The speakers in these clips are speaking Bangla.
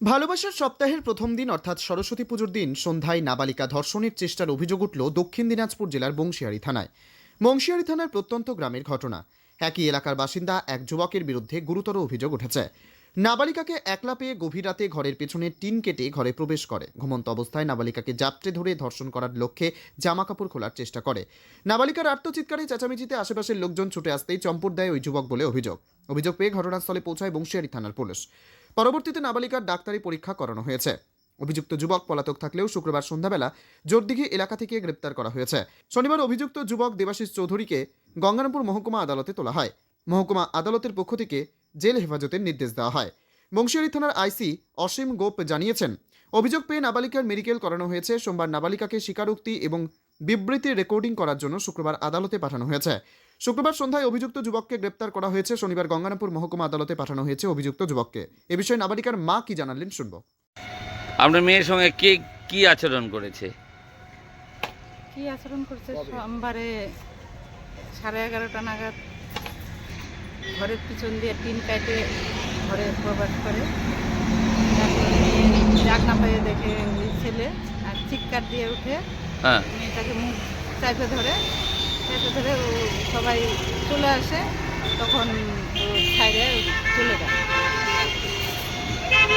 ভালোবাসার সপ্তাহের প্রথম দিন, অর্থাৎ সরস্বতী পুজোর দিন, সন্ধ্যায় নাবালিকা ধর্ষণের চেষ্টার অভিযোগ উঠল দক্ষিণ দিনাজপুর জেলার বংশিয়ারি থানায়। বংশিয়ারি থানার প্রত্যন্ত গ্রামের ঘটনা। একই এলাকার বাসিন্দা এক যুবকের বিরুদ্ধে গুরুতর অভিযোগ উঠেছে। নাবালিকাকে একলা পেয়ে গভীর রাতে ঘরের পেছনে টিন কেটে ঘরে প্রবেশ করে। ঘুমন্ত অবস্থায় নাবালিকাকে যাত্রে ধরে ধর্ষণ করার লক্ষ্যে জামা কাপড় খোলার চেষ্টা করে। নাবালিকার আত্মচিৎকারে চেঁচামেচিতে আশেপাশের লোকজন ছুটে আসতেই চম্পট দেয় ওই যুবক বলে অভিযোগ। অভিযোগ পেয়ে ঘটনাস্থলে পৌঁছায় বংশিয়ারি থানার পুলিশ। পরবর্তীতে নাবালিকার ডাক্তারি পরীক্ষা করানো হয়েছে। অভিযুক্ত যুবক পলাতক থাকলেও শুক্রবার সন্ধ্যাবেলা জোরদিঘি এলাকা থেকে গ্রেপ্তার করা হয়েছে। শনিবার অভিযুক্ত যুবক দেবাশিস চৌধুরীকে গঙ্গারামপুর মহকুমা আদালতে তোলা হয়। মহকুমা আদালতের পক্ষ থেকে জেল হেফাজতের নির্দেশ দেওয়া হয়। বংশিয়ারি থানার আইসি অসীম গোপ জানিয়েছেন, অভিযোগ পেয়ে নাবালিকার মেডিকেল করানো হয়েছে। সোমবার নাবালিকাকে স্বীকারোক্তি এবং বিবৃতির রেকর্ডিং করার জন্য শুক্রবার আদালতে পাঠানো হয়েছে। শুক্রবার সন্ধ্যায় অভিযুক্ত যুবককে গ্রেপ্তার করা হয়েছে। শনিবার গঙ্গারামপুর মহকুমা আদালতে পাঠানো হয়েছে অভিযুক্ত যুবককে। এ বিষয়ে নাবালিকার মা কি জানালেন শুনব। আপনার মেয়ের সঙ্গে কে কি আচরণ করেছে? কি আচরণ করছে? সোমবারে সাড়ে এগারোটা নাগাদ ঘরের পিছন দিয়ে টিন কাটে ঘরে প্রবেশ করে। ডাক না পাইয়ে দেখে ছেলে আর চিৎকার দিয়ে উঠে হ্যাঁ। মেয়েটাকে মুখ চাইপে ধরে চাইপে ধরে ও সবাই চলে আসে তখন চলে যায়।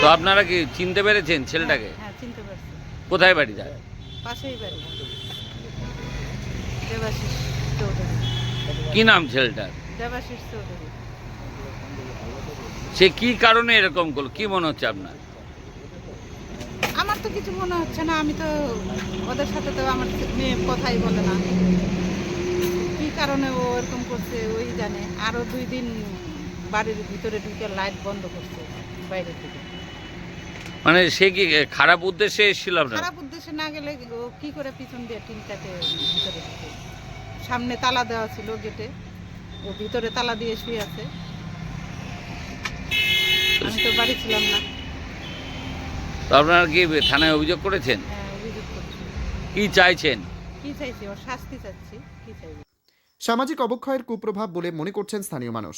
তো আপনারা কি চিনতে পেরেছেন ছেলেটাকে? হ্যাঁ চিনতে পারছি। কোথায় বাড়ি যায়? পাশেই বাড়ি। দেবাশিস চৌধুরী। কি নাম ছেলেটার? দেবাশিস চৌধুরী। সে কি কারণে এরকম করল? কি মনে হচ্ছে আপনার? আমার তো কিছু মনে হচ্ছে না আমি তো ওদের সাথে তো আমার মেয়ে কথাই বলে না। কি কারণে ও এরকম করছে ওই জানে। আরও দুই দিন বাড়ির ভিতরে ঢুকে লাইট বন্ধ করছে বাইরে থেকে মানে সে কি খারাপ উদ্দেশ্যে এসেছিল আপনার? খারাপ উদ্দেশ্যে না গেলে ও কি করে পিছন দিয়ে টিন কাটে ভিতরে ঢুকে? সামনে তালা দেওয়া ছিল গেটে ও ভিতরে তালা দিয়ে শুয়ে আছে। আমি তো বাড়ি ছিলাম না। তো আপনারা কি থানায় অভিযোগ করেছেন? হ্যাঁ কি চাইছেন? কি চাইছি? ওর শাস্তি চাচ্ছি। কি চাইছি সামাজিক অবক্ষয়ের কুপ্রভাব বলে মনে করছেন স্থানীয় মানুষ।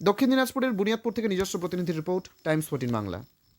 দক্ষিণ দিনাজপুরের বুনিয়াদপুর থেকে নিজস্ব প্রতিনিধি report Times fourteen Bangla.